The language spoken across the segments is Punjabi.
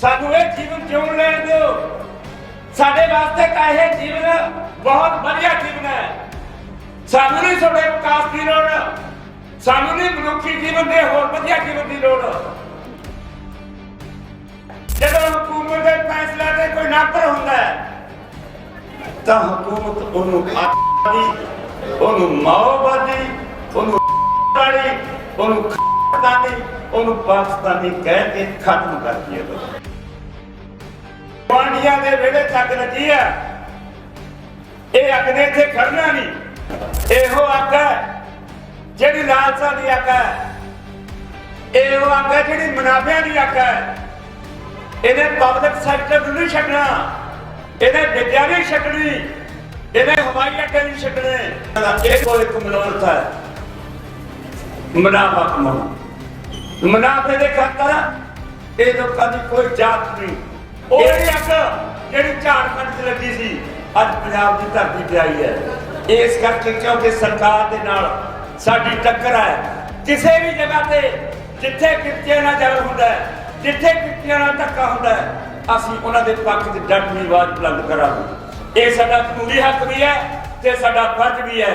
ਸਾਨੂੰ ਇਹ ਜੀਵਨ ਜਿਉਣ ਲੈਣ ਦਿਓ? ਸਾਡੇ ਵਾਸਤੇ ਤਾਂ ਜੀਵਨ ਬਹੁਤ ਵਧੀਆ ਜੀਵਨ ਹੈ। ਸਾਨੂੰ ਨਹੀਂ ਤੁਹਾਡੇ ਵਿਕਾਸ ਦੀ ਲੋੜ। ਸਾਨੂੰ ਨਹੀਂ ਮਨੁੱਖੀ ਜੀਵਨ ਦੇ ਹੋਰ ਵਧੀਆ ਜੀਵਨ ਦੀ ਲੋੜ। ਜਦੋਂ ਹਕੂਮਤ ਦੇ ਫੈਸਲੇ ਤੇ ਕੋਈ ਨਾਪਰ ਹੁੰਦਾ ਹੈ, ਤਾਂ ਹਕੂਮਤ ਉਹਨੂੰ ਆਦੀ ਉਹਨੂੰ ਮਾਓਵਾਦੀ ਉਹਨੂੰ ਵਾਲੀ ਉਹਨੂੰ ਖਾਨਦਾਨੀ ਉਹਨੂੰ ਪਾਕਿਸਤਾਨੀ ਕਹਿ ਕੇ ਖਤਮ ਕਰਦੀ ਹੈ। ਪਾਂਡੀਆਂ ਦੇ ਵੇਲੇ ਤੱਕ ਲੱਗੀ ਆ ਇਹ ਅੱਗ ਨੇ ਇੱਥੇ ਖੜਨਾ ਨਹੀਂ। ਇਹੋ ਅੱਗ ਹੈ, ਜਿਹੜੀ ਲਾਲਸਾ ਦੀ ਅੱਗ ਹੈ। ਇਹੋ ਅੱਗ ਹੈ, ਜਿਹੜੀ ਮੁਨਾਫਿਆਂ ਦੀ ਅੱਗ ਹੈ। ਇਹਨੇ ਪਬਲਿਕ ਸੈਕਟਰ ਨੂੰ ਨਹੀਂ ਛੱਡਣਾ। ਇਹਨੇ ਵਿਦਿਆ ਨਹੀਂ ਛੱਡਣੀ। ਇਹਨੇ ਹਵਾਈ ਅੱਡੇ ਨਹੀਂ ਛੱਡਣੇ। ਇਹ ਕੋਈ ਇੱਕ ਮਨੋਰਥ ਹੈ। ਮੁਨਾਫਾ ਕਮਾਉਣਾ। ਮੁਨਾਫੇ ਦੇ ਖਾਤਰ ਇਹ ਲੋਕਾਂ ਦੀ ਕੋਈ ਜਾਤ ਨਹੀਂ। ਉਹ ਅੱਗ, ਜਿਹੜੀ ਝਾੜਖੰਡ 'ਚ ਲੱਗੀ ਸੀ, ਅੱਜ ਪੰਜਾਬ ਦੀ ਧਰਤੀ ਤੇ ਆਈ ਹੈ। ਇਸ ਕਰਕੇ ਕਿਉਂਕਿ ਸਰਕਾਰ ਦੇ ਨਾਲ ਸਾਡੀ ਟੱਕਰ ਹੈ, ਕਿਸੇ ਵੀ ਜਗ੍ਹਾ ਤੇ ਜਿੱਥੇ ਕਿਰਤੀਆਂ ਨਾਲ ਜ਼ਬਰ ਹੁੰਦਾ ਹੈ, ਜਿੱਥੇ ਕਿਰਤੀਆਂ ਨਾਲ ਧੱਕਾ ਹੁੰਦਾ ਹੈ, ਅਸੀਂ ਉਹਨਾਂ ਦੇ ਪੱਖ 'ਚ ਡਟਵੀਂ ਆਵਾਜ਼ ਬੁਲੰਦ ਕਰਾਂਗੇ। ਇਹ ਸਾਡਾ ਕਾਨੂੰਨੀ ਹੱਕ ਵੀ ਹੈ ਤੇ ਸਾਡਾ ਫਰਜ਼ ਵੀ ਹੈ।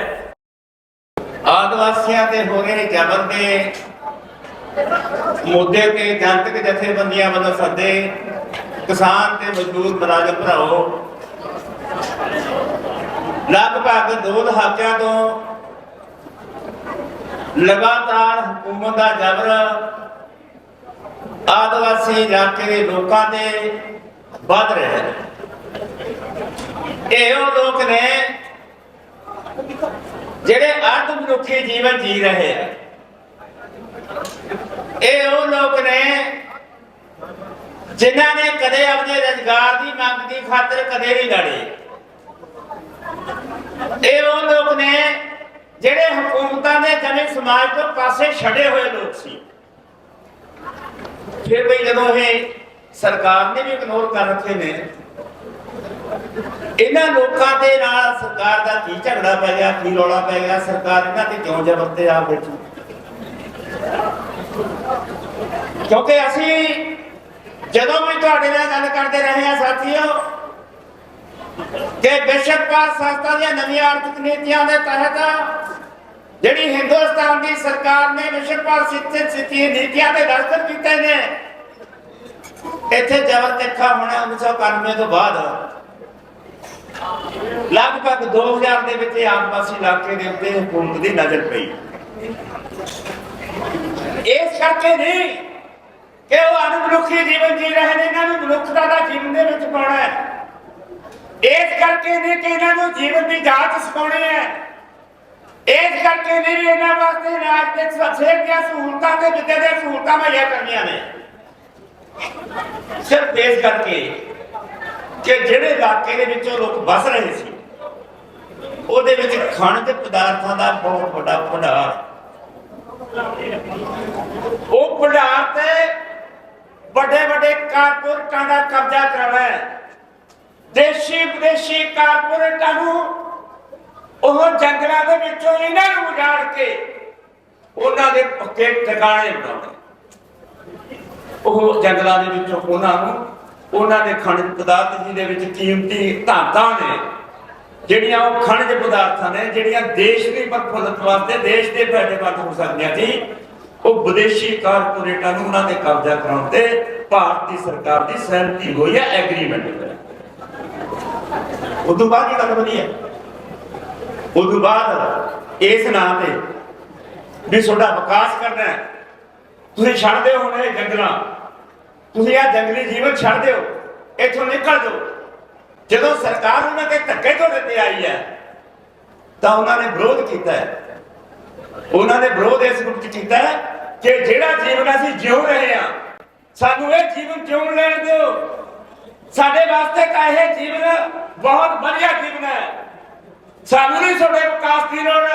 ਆਦਿਵਾਸੀਆਂ ਤੇ ਹੋ ਰਹੇ ਜ਼ਬਰ ਦੇ ਮੁੱਦੇ ਤੇ ਜਨਤਕ ਜਥੇਬੰਦੀਆਂ ਵੱਲੋਂ ਸੱਦੇ ਕਿਸਾਨ ਤੇ ਮਜ਼ਦੂਰ ਮੁਲਾਜ਼ਮ ਭਰਾਓ, ਲਗਭਗ ਦੋ ਦਹਾਕਿਆਂ ਤੋਂ ਲਗਾਤਾਰ ਹਕੂਮਤ ਦਾ ਜ਼ਬਰ ਆਦਿਵਾਸੀ ਇਲਾਕੇ ਦੇ ਲੋਕਾਂ ਤੇ ਵੱਧ ਰਿਹਾ ਹੈ। ਇਹ ਲੋਕ ਨੇ ਜਿਹੜੇ ਅਰਧ ਮਨੁੱਖੀ ਜੀਵਨ ਜੀ ਰਹੇ ਆ ਇਹ ਉਹ ਲੋਕ ਨੇ ਜਿਨ੍ਹਾਂ ਨੇ ਕਦੇ ਆਪਣੇ ਰੁਜ਼ਗਾਰ ਦੀ ਮੰਗ ਦੀ ਖਾਤਰ ਕਦੇ ਨਹੀਂ ਲੜੇ। ਇਹ ਉਹ ਲੋਕ ਨੇ ਜਿਹੜੇ ਹਕੂਮਤਾਂ ਦੇ ਜਨੇ ਸਮਾਜ ਤੋਂ ਪਾਸੇ ਛੱਡੇ ਹੋਏ ਲੋਕ ਸੀ। ਫਿਰ ਵੀ ਜਦੋਂ ਇਹ ਸਰਕਾਰ ਨੇ ਵੀ ਇਗਨੋਰ ਕਰ ਰੱਖੇ ਨੇ, ਇਹਨਾਂ ਲੋਕਾਂ ਦੇ ਨਾਲ ਸਰਕਾਰ ਦਾ ਕੀ ਝਗੜਾ ਪੈ ਗਿਆ, ਕੀ ਰੌਲਾ ਪੈ ਗਿਆ, ਸਰਕਾਰ ਇਹਨਾਂ ਤੇ ਕਿਉਂ ਜ਼ਬਰ ਤੇ ਆ ਬੈਠੀ? ਕਿਉਂਕਿ ਅਸੀਂ ਜਦੋਂ ਵੀ ਤੁਹਾਡੇ ਨਾਲ ਗੱਲ ਕਰਦੇ ਰਹੇ ਆ ਸਾਥੀਓ, ਕਿ ਵਿਸ਼ਵਪਾਲ ਸੰਸਥਾ ਦੀਆਂ ਨਵੀਆਂ ਆਰਥਿਕ ਨੀਤੀਆਂ ਦੇ ਤਹਿਤ ਜਿਹੜੀ ਹਿੰਦੁਸਤਾਨ ਦੀ ਸਰਕਾਰ ਨੇ ਵਿਸ਼ਵਪਾਲ ਸਿੱਧੇ ਸਿੱਧੀ ਨੀਤੀਆਂ ਤੇ ਦਸਤਖਤ ਕੀਤੇ ਨੇ, ਇੱਥੇ ਜ਼ਬਰ ਤਿੱਖਾ ਹੋਣਾ 1991 ਤੋਂ ਬਾਅਦ। ਲਗਭਗ 2000 ਦੇ ਵਿੱਚ ਇਹ ਆਦਿਵਾਸੀ ਇਲਾਕੇ ਦੇ ਉੱਤੇ ਹਕੂਮਤ ਦੀ ਨਜ਼ਰ ਪਈ। ਇਸ ਕਰਕੇ ਨਹੀਂ ਕਿ ਉਹ ਅਨੁਮਨੁੱਖੀ ਜੀਵਨ ਜੀ ਰਹੇ ਨੇ, ਇਹਨਾਂ ਨੂੰ ਮਨੁੱਖਤਾ ਦਾ ਜੀਵਨ ਦੇ ਵਿੱਚ ਪਾਉਣਾ ਹੈ। ਇਸ ਕਰਕੇ ਨਹੀਂ ਕਿ ਇਹਨਾਂ ਨੂੰ ਜੀਵਨ ਦੀ ਜਾਂਚ ਸਿਖਾਉਣੀ ਹੈ। ਇਸ ਕਰਕੇ ਨਹੀਂ ਵੀ ਇਹਨਾਂ ਵਾਸਤੇ ਰਾਜ ਦੇ ਸੱਚੇ ਦੀਆਂ ਸਹੂਲਤਾਂ ਤੇ ਵਿਦਿਆ ਦੀਆਂ ਸਹੂਲਤਾਂ ਮੁਹੱਈਆ ਕਰਨੀਆਂ ਨੇ। ਸਿਰਫ ਇਸ ਕਰਕੇ ਕਿ ਜਿਹੜੇ ਇਲਾਕੇ ਦੇ ਵਿੱਚ ਉਹ ਲੋਕ ਵਸ ਰਹੇ ਸੀ, ਉਹਦੇ ਵਿੱਚ ਖਣਿਜ ਪਦਾਰਥਾਂ ਦਾ ਬਹੁਤ ਵੱਡਾ ਭੰਡਾਰ। ਉਹ ਭੰਡਾਰ ਤੇ ਵੱਡੇ ਵੱਡੇ ਕਾਰਪੋਰੇਟਾਂ ਦਾ ਕਬਜ਼ਾ ਕਰਾਉਣਾ ਦੇਸ਼ੀ ਵਿਦੇਸ਼ੀ ਕਾਰਪੋਰੇਟਾਂ ਨੂੰ ਉਹ ਜੰਗਲਾਂ ਦੇ ਵਿੱਚੋਂ ਇਹਨਾਂ ਨੂੰ ਉਜਾੜ ਕੇ ਉਹਨਾਂ ਦੇ ਪੱਕੇ ਟਿਕਾਣੇ ਬਣਾਉਣੇ ਉਹ ਜੰਗਲਾਂ ਦੇ ਵਿੱਚੋਂ ਉਹਨਾਂ ਨੂੰ ਉਹਨਾਂ ਦੇ ਖਣਿਜ ਪਦਾਰਥ ਜਿਹਦੇ ਵਿੱਚ ਕੀਮਤੀ ਧਾਤਾਂ ਨੇ, ਜਿਹੜੀਆਂ ਉਹ ਖਣਿਜ ਪਦਾਰਥਾਂ ਨੇ, ਜਿਹੜੀਆਂ ਦੇਸ਼ ਦੀ ਪ੍ਰਫੁੱਲਤ ਵਾਸਤੇ, ਦੇਸ਼ ਦੇ ਫਾਇਦੇਮੰਦ ਹੋ ਸਕਦੀਆਂ ਸੀ। ਉਹ ਵਿਦੇਸ਼ੀ ਕਾਰਪੋਰੇਟਾਂ ਨੂੰ ਉਹਨਾਂ ਦੇ ਕਬਜ਼ਾ ਕਰਾਉਣ ਤੇ ਭਾਰਤ ਦੀ ਸਰਕਾਰ ਦੀ ਸਹਿਮਤੀ ਹੋਈ ਹੈ ਐਗਰੀਮੈਂਟ ਤੇ ਉਦੋਂ ਬਾਅਦ ਇਹ ਗੱਲ ਬਣੀ ਹੈ। ਉਦੋਂ ਬਾਅਦ ਇਸ ਨਾਂ ਤੇ ਵੀ ਤੁਹਾਡਾ ਵਿਕਾਸ ਕਰਨਾ ਹੈ। ਤੁਸੀਂ ਛੱਡਦੇ ਹੋ ਇਹ ਜੰਗਲਾਂ। ਤੁਸੀਂ ਆ ਜੰਗਲੀ ਜੀਵਨ ਛੱਡ ਦਿਓ ਇੱਥੋਂ ਨਿਕਲ ਜਾਓ। ਜਦੋਂ ਸਰਕਾਰ ਉਹਨਾਂ ਦੇ ਧੱਕੇ ਤੋਂ ਦਿੱਤੇ ਆਈ ਹੈ, ਤਾਂ ਉਹਨਾਂ ਨੇ ਵਿਰੋਧ ਕੀਤਾ ਹੈ। ਉਹਨਾਂ ਨੇ ਵਿਰੋਧ ਇਸ ਗੁੱਟ ਕੀਤਾ ਹੈ। ਕਿ ਜਿਹੜਾ ਜੀਵਨ ਅਸੀਂ ਜਿਉ ਰਹੇ ਹਾਂ, ਸਾਨੂੰ ਇਹ ਜੀਵਨ ਜਿਉਣ ਲੈਣ ਦਿਓ। ਸਾਡੇ ਵਾਸਤੇ ਤਾਂ ਇਹ ਜੀਵਨ ਬਹੁਤ ਵਧੀਆ ਜੀਵਨ ਹੈ। ਸਾਨੂੰ ਨਹੀਂ ਤੁਹਾਡੇ ਵਿਕਾਸ ਦੀ ਲੋੜ।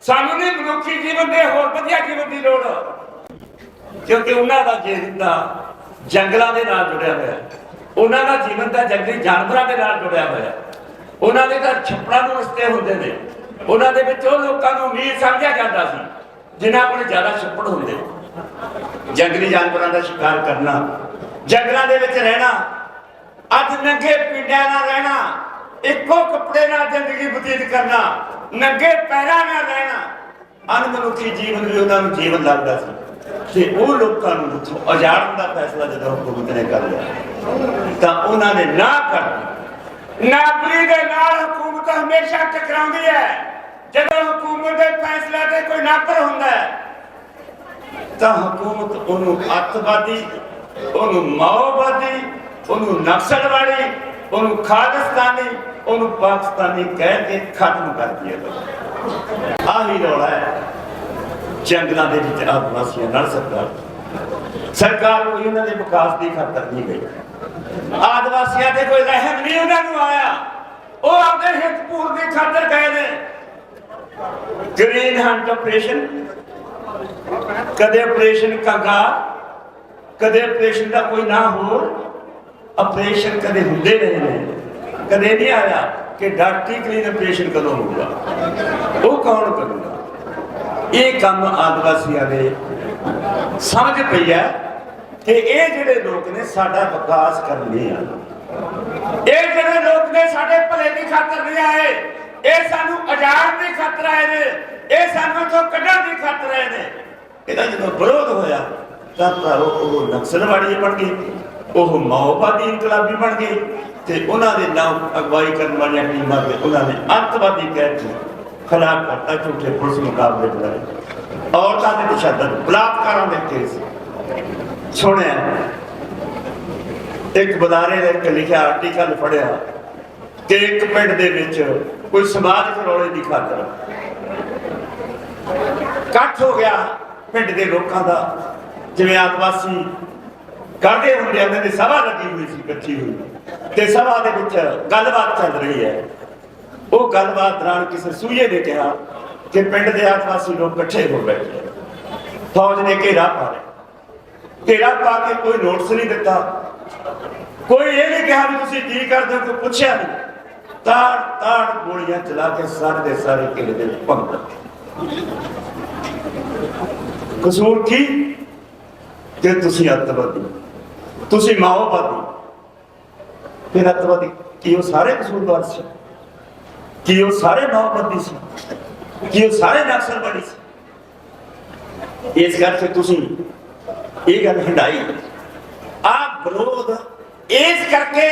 ਸਾਨੂੰ ਨਹੀਂ ਮਨੁੱਖੀ ਜੀਵਨ ਦੇ ਹੋਰ ਵਧੀਆ ਜੀਵਨ ਦੀ ਲੋੜ। ਕਿਉਂਕਿ ਉਹਨਾਂ ਦਾ ਜੀਵਨ ਦਾ ਜੰਗਲਾਂ ਦੇ ਨਾਲ ਜੁੜਿਆ ਹੋਇਆ ਹੈ। ਉਹਨਾਂ ਦਾ ਜੀਵਨ ਤਾਂ ਜੰਗਲੀ ਜਾਨਵਰਾਂ ਦੇ ਨਾਲ ਜੁੜਿਆ ਹੋਇਆ ਉਹਨਾਂ ਦੇ ਘਰ ਛੱਪੜਾਂ ਨੂੰ ਰਸਤੇ ਹੁੰਦੇ ਨੇ। ਉਹਨਾਂ ਦੇ ਵਿੱਚ ਉਹ ਲੋਕਾਂ ਨੂੰ ਅਮੀਰ ਸਮਝਿਆ ਜਾਂਦਾ ਸੀ। ਜਿਨ੍ਹਾਂ ਕੋਲ ਜ਼ਿਆਦਾ ਛੱਪੜ ਹੁੰਦੇ ਜੰਗਲੀ ਜਾਨਵਰਾਂ ਦਾ ਸ਼ਿਕਾਰ ਕਰਨਾ, ਜੰਗਲਾਂ ਦੇ ਵਿੱਚ ਰਹਿਣਾ, ਅੱਜ ਨੰਗੇ ਪਿੰਡਾਂ ਨਾਲ ਰਹਿਣਾ, ਇੱਕੋ ਕੱਪੜੇ ਨਾਲ ਜ਼ਿੰਦਗੀ ਬਤੀਤ ਕਰਨਾ, ਨੰਗੇ ਪੈਰਾਂ ਨਾਲ ਰਹਿਣਾ ਅਨਮਨੁੱਖੀ ਜੀਵਨ ਵੀ ਉਹਨਾਂ ਨੂੰ ਜੀਵਨ ਲੱਗਦਾ ਸੀ। ਤੇ ਉਹ ਲੋਕਾਂ ਨੂੰ ਉੱਥੋਂ ਉਜਾੜਨ ਦਾ ਫੈਸਲਾ ਜਦੋਂ ਹਕੂਮਤ ਨੇ ਕਰ ਲਿਆ, ਤਾਂ ਉਹਨਾਂ ਨੇ ਨਾ ਕਰ ਨਾਪਰੀ ਦੇ ਨਾਲ ਹਕੂਮਤ ਹਮੇਸ਼ਾ ਟਕਰਾਉਂਦੀ ਹੈ। ਜਦੋਂ ਹਕੂਮਤ ਦੇ ਫੈਸਲੇ ਤੇ ਕੋਈ ਨਾਪਰ ਹੁੰਦਾ ਹੈ, ਤਾਂ ਹਕੂਮਤ ਉਹਨੂੰ ਅੱਤਵਾਦੀ, ਉਹਨੂੰ ਮਾਓਵਾਦੀ, ਉਹਨੂੰ ਨਕਸਲਵਾਦੀ ਉਹਨੂੰ ਖਾਲਿਸਤਾਨੀ, ਉਹਨੂੰ ਪਾਕਿਸਤਾਨੀ ਕਹਿ ਕੇ ਖਤਮ ਕਰਦੀ ਹੈ ਆਹੀ ਰੌਲਾ ਹੈ। ਜੰਗਲਾਂ ਦੇ ਵਿੱਚ ਆਦਿਵਾਸੀਆਂ ਨਾਲ ਸਰਕਾਰ। ਸਰਕਾਰ ਕੋਈ ਉਹਨਾਂ ਦੇ ਵਿਕਾਸ ਦੀ ਖਾਤਰ ਨਹੀਂ ਗਈ। ਆਦਿਵਾਸੀਆਂ ਤੇ ਕੋਈ ਰਹਿਮ ਨਹੀਂ ਉਹਨਾਂ ਨੂੰ ਆਇਆ। ਉਹ ਆਪਣੇ ਹਿੱਤ ਪੂਰਤੀ ਦੀ ਖਾਤਰ ਗਏ ਨੇ। ਗ੍ਰੀਨ ਹੰਟ ਆਪਰੇਸ਼ਨ ਕਦੇ ਆਪਰੇਸ਼ਨ ਕੰਗਾ ਕਦੇ ਆਪਰੇਸ਼ਨ ਦਾ ਕੋਈ ਨਾ ਹੋਰ? ਆਪਰੇਸ਼ਨ ਕਦੇ ਹੁੰਦੇ ਰਹੇ ਨੇ। ਕਦੇ ਨਹੀਂ ਆਇਆ ਕਿ ਡਾਕਟਰੀ ਕਲੀਨ ਆਪਰੇਸ਼ਨ ਕਦੋਂ ਹੋਊਗਾ? ਉਹ ਕੌਣ ਕਰੂਗਾ? ਇਹ ਕੰਮ ਆਦਿਵਾਸੀਆਂ ਦੇ ਸਮਝ ਪਈ ਹੈ ਕਿ ਇਹ ਜਿਹੜੇ ਲੋਕ ਨੇ ਸਾਡਾ ਵਿਕਾਸ ਕਰਨੇ ਆ। ਇਹ ਜਿਹੜੇ ਲੋਕ ਨੇ ਸਾਡੇ ਭਲੇ ਦੀ ਖਾਤਰ ਨਹੀਂ ਆਏ। ਇਹ ਸਾਨੂੰ ਆਜ਼ਾਦ ਦੀ ਖਾਤਰ ਆਏ ਨੇ, ਇਹ ਸਾਨੂੰ ਤੋਂ ਕੱਢਣ ਦੀ ਖਾਤਰ ਆਏ ਨੇ। ਇਹਦਾ ਜਦੋਂ ਵਿਰੋਧ ਹੋਇਆ, ਤਾਂ ਭਰਾਵੋ ਉਹ ਨਕਸਲਵਾੜੀ ਬਣ ਗਏ ਉਹ ਮਾਓਵਾਦੀ ਇਨਕਲਾਬੀ ਬਣ ਗਏ ਤੇ ਉਹਨਾਂ ਦੇ ਨਾਮ ਅਗਵਾਈ ਕਰਨ ਵਾਲੀਆਂ ਟੀਮਾਂ ਤੇ ਉਹਨਾਂ ਨੇ ਅੱਤਵਾਦੀ ਕਹਿ ਕੇ ਕਰਤਾ ਝੂਠੇ ਪੁਲਿਸ ਮੁਕਾਬਲੇ ਬਣਾਏ ਔਰਤਾਂ ਦੇ ਤਸ਼ੱਦਦ ਬਲਾਤਕਾਰਾਂ ਦੇ ਕੇਸ। ਸੁਣਿਆ? ਇੱਕ ਬਦਾਰੇ ਨੇ ਲਿਖਿਆ ਆਰਟੀਕਲ ਫੜਿਆ ਕਿ ਇੱਕ ਪਿੰਡ ਦੇ ਵਿੱਚ ਕੋਈ ਸਮਾਜ ਕਰੋਲੇ ਦੀ ਖਾਤਰ। ਇਕੱਠ ਹੋ ਗਿਆ ਪਿੰਡ ਦੇ ਲੋਕਾਂ ਦਾ। ਜਿਵੇਂ ਆਦਿਵਾਸੀ ਕਰਦੇ ਹੁੰਦੇ ਉਹਨਾਂ ਦੀ ਸਭਾ ਲੱਗੀ ਹੋਈ ਸੀ, ਇਕੱਠੀ ਹੋਈ। ਤੇ ਸਭਾ ਦੇ ਵਿੱਚ ਗੱਲਬਾਤ ਚੱਲ ਰਹੀ ਹੈ। ਉਹ ਗੱਲਬਾਤ ਦੌਰਾਨ ਕਿਸੇ ਸੂਏ ਨੇ ਕਿਹਾ ਕਿ ਪਿੰਡ ਦੇ ਆਦਿਵਾਸੀ ਲੋਕ ਇਕੱਠੇ ਹੋ ਬੈਠੇ ਫੌਜ ਨੇ ਘੇਰਾ ਪਾ ਲਿਆ। ਘੇਰਾ ਪਾ ਕੇ ਕੋਈ ਨੋਟਿਸ ਨਹੀਂ ਦਿੱਤਾ। ਕੋਈ ਇਹ ਨਹੀਂ ਕਿਹਾ ਵੀ ਤੁਸੀਂ ਕੀ ਕਰਦੇ ਹੋ, ਕੋਈ ਪੁੱਛਿਆ ਨਹੀਂ। ਤਾੜ ਤਾੜ ਗੋਲੀਆਂ ਚਲਾ ਕੇ ਸਾਰੇ ਦੇ ਸਾਰੇ ਕਿਲੇ ਦੇ ਭੰਗ ਕਸੂਰ ਕੀ? ਕਿ ਤੁਸੀਂ ਅੱਤਵਾਦੀ, ਤੁਸੀਂ ਮਾਓਵਾਦੀ, ਫਿਰ ਅੱਤਵਾਦੀ ਕੀ ਉਹ ਸਾਰੇ ਕਸੂਰਵਾਰ ਸੀ? ਕੀ ਉਹ ਸਾਰੇ ਮਾਓਵਾਦੀ ਸੀ? ਕੀ ਉਹ ਸਾਰੇ ਨਕਸਲਵਾਦੀ ਸੀ? ਇਸ ਕਰਕੇ ਤੁਸੀਂ ਇਹ ਗੱਲ ਹੰਡਾਈ ਆ ਵਿਰੋਧ ਇਸ ਕਰਕੇ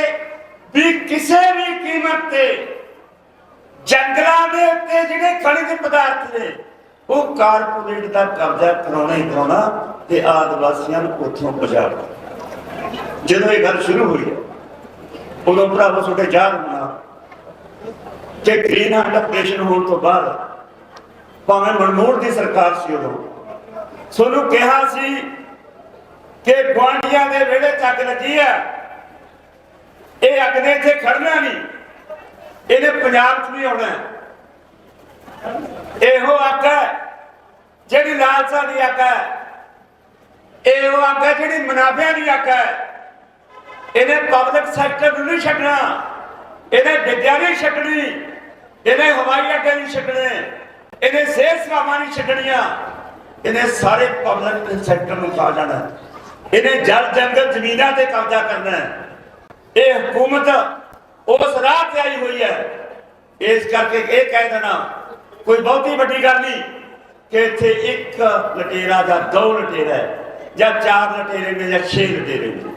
ਵੀ ਕਿਸੇ ਵੀ ਕੀਮਤ ਤੇ ਜੰਗਲਾਂ ਦੇ ਉੱਤੇ ਜਿਹੜੇ ਖਣਿਜ ਪਦਾਰਥ ਨੇ, ਉਹ ਕਾਰਪੋਰੇਟ ਦਾ ਕਬਜ਼ਾ ਕਰਾਉਣਾ ਹੀ ਕਰਾਉਣਾ ਤੇ ਆਦਿਵਾਸੀਆਂ ਨੂੰ ਉੱਥੋਂ ਪਜਾਣਾ ਜਦੋਂ ਇਹ ਗੱਲ ਸ਼ੁਰੂ ਹੋਈ, ਉਦੋਂ ਭਰਾਵੋ ਤੁਹਾਡੇ ਯਾਦ ਹੋਣਾ ਕਿ ਗ੍ਰੀਨ ਹੰਟ ਹੋਣ ਤੋਂ ਬਾਅਦ ਭਾਵੇਂ ਮਨਮੋਹਨ ਦੀ ਸਰਕਾਰ ਸੀ ਉਦੋਂ, ਤੁਹਾਨੂੰ ਕਿਹਾ ਸੀ ਕਿ ਗੁਆਂਢੀਆਂ ਦੇ ਵਿਹੜੇ ਚੱਕ ਲੱਗੀ ਆ ਇਹ ਅੱਗ ਨੇ ਇੱਥੇ ਖੜਨਾ ਨਹੀਂ। ਇਹਨੇ ਪੰਜਾਬ 'ਚ ਵੀ ਆਉਣਾ ਹੈ। ਇਹੋ ਅੱਗ ਹੈ, ਜਿਹੜੀ ਲਾਲਸਾ ਦੀ ਅੱਗ ਹੈ। ਇਹੋ ਅੱਗ ਹੈ, ਜਿਹੜੀ ਮੁਨਾਫਿਆਂ ਦੀ ਅੱਗ ਹੈ। ਇਹਨੇ ਪਬਲਿਕ ਸੈਕਟਰ ਨੂੰ ਨਹੀਂ ਛੱਡਣਾ। ਇਹਨੇ ਵਿਦਿਆ ਨਹੀਂ ਛੱਡਣੀ। ਇਹਨੇ ਹਵਾਈ ਅੱਡੇ ਨਹੀਂ ਛੱਡਣੇ। ਇਹਨੇ ਸਿਹਤ ਸੇਵਾਵਾਂ ਨਹੀਂ ਛੱਡਣੀਆਂ। ਇਹਨੇ ਸਾਰੇ ਪਬਲਿਕ ਸੈਕਟਰ ਨੂੰ ਖਾ ਜਾਣਾ। ਇਹਨੇ ਜਲ ਜੰਗਲ ਜ਼ਮੀਨਾਂ ਤੇ ਕਬਜ਼ਾ ਕਰਨਾ ਹੈ। ਇਹ ਹਕੂਮਤ ਉਸ ਰਾਹ ਤੇ ਆਈ ਹੋਈ ਹੈ। ਇਸ ਕਰਕੇ ਇਹ ਕਹਿ ਦੇਣਾ ਕੋਈ ਬਹੁਤੀ ਵੱਡੀ ਗੱਲ ਨਹੀਂ ਕਿ ਇੱਥੇ ਇੱਕ ਲਟੇਰਾ ਜਾਂ ਦੋ ਲਟੇਰਾ ਹੈ, ਜਾਂ ਚਾਰ ਲਟੇਰੇ ਨੇ ਜਾਂ ਛੇ ਲਟੇਰੇ ਨੇ।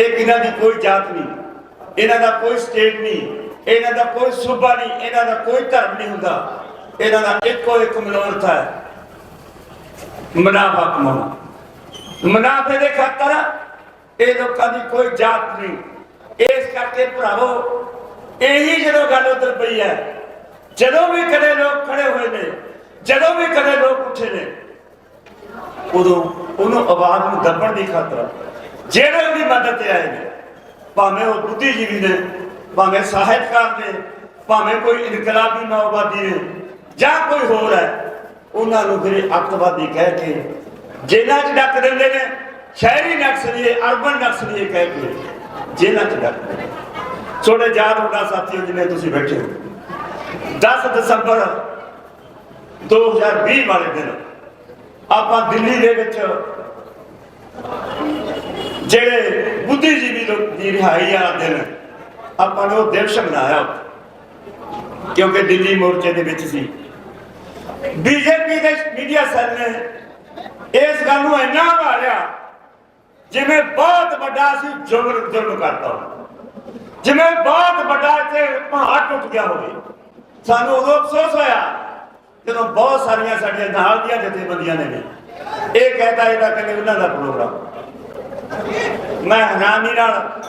ਇਹ ਇਹਨਾਂ ਦੀ ਕੋਈ ਜਾਤ ਨਹੀਂ। ਇਹਨਾਂ ਦਾ ਕੋਈ ਸਟੇਟ ਨਹੀਂ। ਇਹਨਾਂ ਦਾ ਕੋਈ ਸੂਬਾ ਨਹੀਂ। ਇਹਨਾਂ ਦਾ ਕੋਈ ਧਰਮ ਨਹੀਂ ਹੁੰਦਾ। ਇਹਨਾਂ ਦਾ ਇੱਕੋ ਇੱਕ ਮਨੋਰਥ ਹੈ। ਮੁਨਾਫਾ ਕਮਾਉਣਾ। ਮੁਨਾਫੇ ਦੇ ਖਾਤਰ ਇਹ ਲੋਕਾਂ ਦੀ ਕੋਈ ਜਾਤ ਨਹੀਂ। ਇਸ ਕਰਕੇ ਭਰਾਵੋ, ਇਹੀ ਜਦੋਂ ਗੱਲ ਉਧਰ ਪਈ ਹੈ, ਜਦੋਂ ਵੀ ਕਦੇ ਲੋਕ ਖੜੇ ਹੋਏ ਨੇ, ਜਦੋਂ ਵੀ ਕਦੇ ਲੋਕ ਉੱਠੇ ਨੇ, ਉਦੋਂ ਉਹਨੂੰ ਆਵਾਜ਼ ਨੂੰ ਦੱਬਣ ਦੀ ਖਾਤਰ ਜਿਹੜੇ ਉਹਦੀ ਮਦਦ ਤੇ ਆਏ ਨੇ, ਭਾਵੇਂ ਉਹ ਬੁੱਧੀਜੀਵੀ ਨੇ, ਭਾਵੇਂ ਸਾਹਿਤਕਾਰ ਨੇ, ਭਾਵੇਂ ਕੋਈ ਇਨਕਲਾਬੀ ਮਾਓਵਾਦੀ ਨੇ, ਜਾਂ ਕੋਈ ਹੋਰ ਹੈ, ਉਹਨਾਂ ਨੂੰ ਫਿਰ ਅੱਤਵਾਦੀ ਕਹਿ ਕੇ, ਜੇਲ੍ਹਾਂ 'ਚ ਡੱਕ ਦਿੰਦੇ ਨੇ, ਸ਼ਹਿਰੀ ਨਕਸਲੀਏ ਅਰਬਨ ਨਕਸਲੀਏ ਕਹਿ ਕੇ। ਜੇਲ੍ਹਾਂ 'ਚ ਡੱਕ ਦਿੰਦੇ ਨੇ। ਤੁਹਾਡੇ ਯਾਦ ਹੋਣਾ ਸਾਥੀਓ ਜਿਵੇਂ ਤੁਸੀਂ ਬੈਠੇ ਹੋ। 10 ਦਸੰਬਰ 2020 ਵਾਲੇ ਦਿਨ ਆਪਾਂ ਦਿੱਲੀ ਦੇ ਵਿੱਚ ਜਿਹੜੇ ਬੁੱਧੀਜੀਵੀ ਲੋਕ ਦੀ ਰਿਹਾਈ ਵਾਲਾ ਦਿਨ ਆਪਾਂ ਨੇ ਉਹ ਦਿਵਸ ਮਨਾਇਆ। ਕਿਉਂਕਿ ਦਿੱਲੀ ਮੋਰਚੇ ਦੇ ਵਿੱਚ ਸੀ। ਬੀਜੇਪੀ ਦੇ ਮੀਡੀਆ ਸੈੱਲ ਨੇ ਇਸ ਗੱਲ ਨੂੰ ਇੰਨਾ ਮਾਰਿਆ ਜਿਵੇਂ ਬਹੁਤ ਵੱਡਾ ਸੀ ਜ਼ੁਲਮ ਜ਼ੁਲਮ ਕਰਦਾ ਹੋਵੇ। ਜਿਵੇਂ ਬਹੁਤ ਵੱਡਾ ਇੱਥੇ ਪਹਾੜ ਟੁੱਟ ਗਿਆ ਹੋਵੇ, ਸਾਨੂੰ ਉਦੋਂ ਅਫਸੋਸ ਹੋਇਆ ਜਦੋਂ ਬਹੁਤ ਸਾਰੀਆਂ ਸਾਡੀਆਂ ਨਾਲ ਦੀਆਂ ਜਥੇਬੰਦੀਆਂ ਨੇ ਵੀ। ਇਹ ਕਹਿੰਦਾ ਇਹਦਾ ਕਹਿੰਦੇ ਉਹਨਾਂ ਦਾ ਪ੍ਰੋਗਰਾਮ। ਮੈਂ ਹੈਰਾਨੀ ਨਾਲ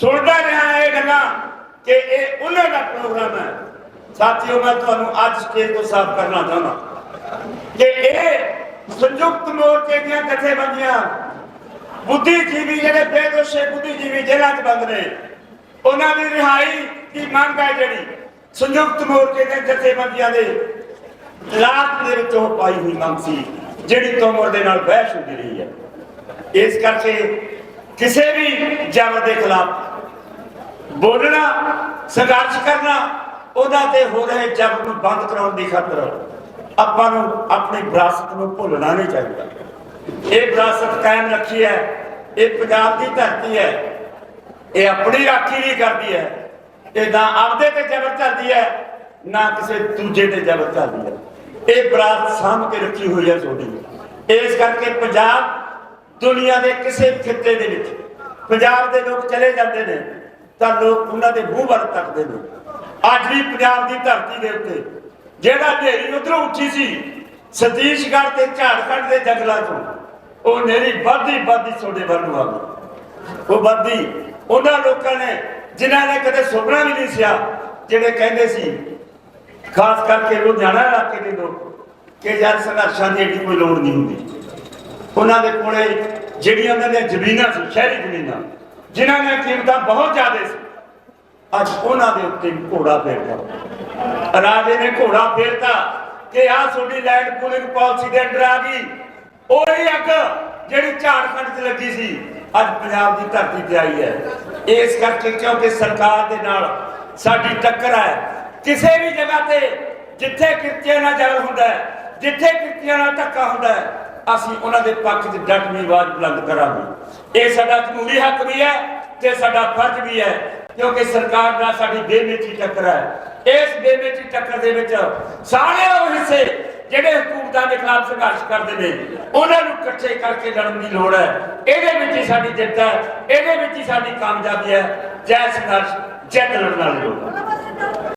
ਸੁਣਦਾ ਰਿਹਾ ਇਹ ਗੱਲਾਂ ਕਿ ਇਹ ਉਹਨਾਂ ਦਾ ਪ੍ਰੋਗਰਾਮ ਹੈ। ਸਾਥੀਓ, ਮੈਂ ਤੁਹਾਨੂੰ ਅੱਜ ਸਟੇਜ ਤੋਂ ਸਾਫ਼ ਕਰਨਾ ਚਾਹੁੰਦਾ। ਕਿ ਇਹ ਸੰਯੁਕਤ ਮੋਰਚੇ ਦੀਆਂ ਜਥੇਬੰਦੀਆਂ ਬੁੱਧੀਜੀਵੀ ਜਿਹੜੇ ਬੇਦੋਸ਼ੇ ਬੁੱਧੀਜੀਵੀ ਜੇਲ੍ਹਾਂ 'ਚ ਬੰਦ ਨੇ ਉਹਨਾਂ ਦੀ ਰਿਹਾਈ ਦੀ ਮੰਗ ਹੈ ਜਿਹੜੀ ਸੰਯੁਕਤ ਮੋਰਚੇ ਦੇ ਜਥੇਬੰਦੀਆਂ ਦੇ ਲਾਸਟ ਦੇ ਵਿੱਚ ਉਹ ਪਾਈ ਹੋਈ ਮੰਗ ਸੀ, ਜਿਹੜੀ ਤੋਮਰ ਦੇ ਨਾਲ ਬਹਿਸ ਹੁੰਦੀ ਰਹੀ ਹੈ। ਇਸ ਕਰਕੇ ਕਿਸੇ ਵੀ ਜ਼ਬਰ ਦੇ ਖਿਲਾਫ ਬੋਲਣਾ, ਸੰਘਰਸ਼ ਕਰਨਾ ਉਹਨਾਂ ਤੇ ਹੋ ਰਹੇ ਜ਼ਬਰ ਨੂੰ ਬੰਦ ਕਰਾਉਣ ਦੀ ਖਾਤਰ ਆਪਾਂ ਨੂੰ ਆਪਣੀ ਵਿਰਾਸਤ ਨੂੰ ਭੁੱਲਣਾ ਨਹੀਂ ਚਾਹੀਦਾ। ਇਹ ਵਿਰਾਸਤ ਕਾਇਮ ਰੱਖੀ ਹੈ, ਇਹ ਪੰਜਾਬ ਦੀ ਧਰਤੀ ਹੈ, ਇਹ ਆਪਣੀ ਰਾਖੀ ਨਹੀਂ ਕਰਦੀ ਹੈ, ਇਹ ਨਾ ਆਪਦੇ ਤੇ ਜ਼ਬਰ ਚੱਲਦੀ ਹੈ, ਨਾ ਕਿਸੇ ਦੂਜੇ ਤੇ ਜ਼ਬਰ ਚੱਲਦੀ ਹੈ। ਇਹ ਵਿਰਾਸਤ ਸਾਂਭ ਕੇ ਰੱਖੀ ਹੋਈ ਹੈ ਤੁਹਾਡੀ। ਇਸ ਕਰਕੇ ਪੰਜਾਬ ਦੁਨੀਆ ਦੇ ਕਿਸੇ ਖਿੱਤੇ ਦੇ ਵਿੱਚ, ਪੰਜਾਬ ਦੇ ਲੋਕ ਚਲੇ ਜਾਂਦੇ ਨੇ, ਤਾਂ ਲੋਕ ਉਹਨਾਂ ਦੇ ਮੂੰਹ ਵੱਲ ਤੱਕਦੇ ਨੇ। ਅੱਜ ਵੀ ਪੰਜਾਬ ਦੀ ਧਰਤੀ ਦੇ ਉੱਤੇ, ਜਿਹੜਾ ਢੇਰੀ ਉਧਰੋਂ ਉੱਚੀ ਸੀ ਸਤੀਸ਼ਗੜ੍ਹ ਤੇ ਝਾੜਖੰਡ ਦੇ ਜੰਗਲਾਂ ਤੋਂ ਉਹ ਨੇਰੀ ਵੱਧਦੀ ਵੱਧਦੀ ਤੁਹਾਡੇ ਵੱਲ ਨੂੰ ਆ ਗਈ। ਉਹ ਵੱਧਦੀ। ਉਹਨਾਂ ਲੋਕਾਂ ਨੇ, ਜਿਨ੍ਹਾਂ ਨੇ ਕਦੇ ਸੁਪਨਾ ਵੀ ਨਹੀਂ ਸਿਆ, ਜਿਹੜੇ ਕਹਿੰਦੇ ਸੀ, ਖਾਸ ਕਰਕੇ ਲੁਧਿਆਣਾ ਇਲਾਕੇ ਦੇ ਲੋਕ, ਕਿ ਯਾਰ ਸੰਘਰਸ਼ਾਂ ਦੀ ਏਡੀ ਕੋਈ ਲੋੜ ਨਹੀਂ ਹੁੰਦੀ। ਉਹਨਾਂ ਦੇ ਕੋਲੇ ਜਿਹੜੀਆਂ ਉਹਨਾਂ ਦੀਆਂ ਜ਼ਮੀਨਾਂ ਸੀ, ਸ਼ਹਿਰੀ ਜ਼ਮੀਨਾਂ, ਜਿਨ੍ਹਾਂ ਦੀਆਂ ਕੀਮਤਾਂ ਬਹੁਤ ਜ਼ਿਆਦਾ ਸੀ, ਅੱਜ ਉਹਨਾਂ ਦੇ ਉੱਤੇ ਘੋੜਾ ਫੇਰਦਾ। ਰਾਜੇ ਨੇ ਘੋੜਾ ਫੇਰਤਾ। ਕਿ ਆਹ ਤੁਹਾਡੀ ਲੈਂਡ ਪੂਲਿੰਗ ਪਾਲਿਸੀ ਦੇ ਅੰਡਰ ਆ ਗਈ। ਉਹੀ ਅੱਗ ਜਿਹੜੀ ਝਾੜਖੰਡ 'ਚ ਲੱਗੀ ਸੀ, ਅੱਜ ਪੰਜਾਬ ਦੀ ਧਰਤੀ ਤੇ ਆਈ ਹੈ। ਇਸ ਕਰਕੇ ਕਿਉਂਕਿ ਸਰਕਾਰ ਦੇ ਨਾਲ ਸਾਡੀ ਟੱਕਰ ਹੈ, ਕਿਸੇ ਵੀ ਜਗ੍ਹਾ ਤੇ ਜਿੱਥੇ ਕਿਰਤੀਆਂ ਨਾਲ ਜਲ ਹੁੰਦਾ ਹੈ, ਜਿੱਥੇ ਕਿਰਤੀਆਂ ਨਾਲ ਧੱਕਾ ਹੁੰਦਾ ਹੈ, ਅਸੀਂ ਉਹਨਾਂ ਦੇ ਪੱਖ 'ਚ ਡਟਵੀਂ ਆਵਾਜ਼ ਬੁਲੰਦ ਕਰਾਂਗੇ। ਇਹ ਸਾਡਾ ਜਮਹੂਰੀ ਹੱਕ ਵੀ ਹੈ ਤੇ ਸਾਡਾ ਫਰਜ਼ ਵੀ ਹੈ ਕਿਉਂਕਿ ਸਰਕਾਰ ਦਾ ਸਾਡੀ ਬੇਮਿੱਠੀ ਟੱਕਰ ਹੈ। ਇਸ ਬੇਮੇਚੀ ਟੱਕਰ ਦੇ ਵਿੱਚ ਸਾਰੇ ਉਹ ਹਿੱਸੇ ਜਿਹੜੇ ਹਕੂਮਤਾਂ ਦੇ ਖਿਲਾਫ ਸੰਘਰਸ਼ ਕਰਦੇ ਨੇ, ਉਹਨਾਂ ਨੂੰ ਇਕੱਠੇ ਕਰਕੇ ਲੜਨ ਦੀ ਲੋੜ ਹੈ। ਇਹਦੇ ਵਿੱਚ ਹੀ ਸਾਡੀ ਜਿੱਤ ਹੈ, ਇਹਦੇ ਵਿੱਚ ਹੀ ਸਾਡੀ ਕਾਮਯਾਬੀ ਹੈ। ਜੈ ਸੰਘਰਸ਼, ਜੈ ਲੜਨ ਵਾਲੇ ਲੋਕ।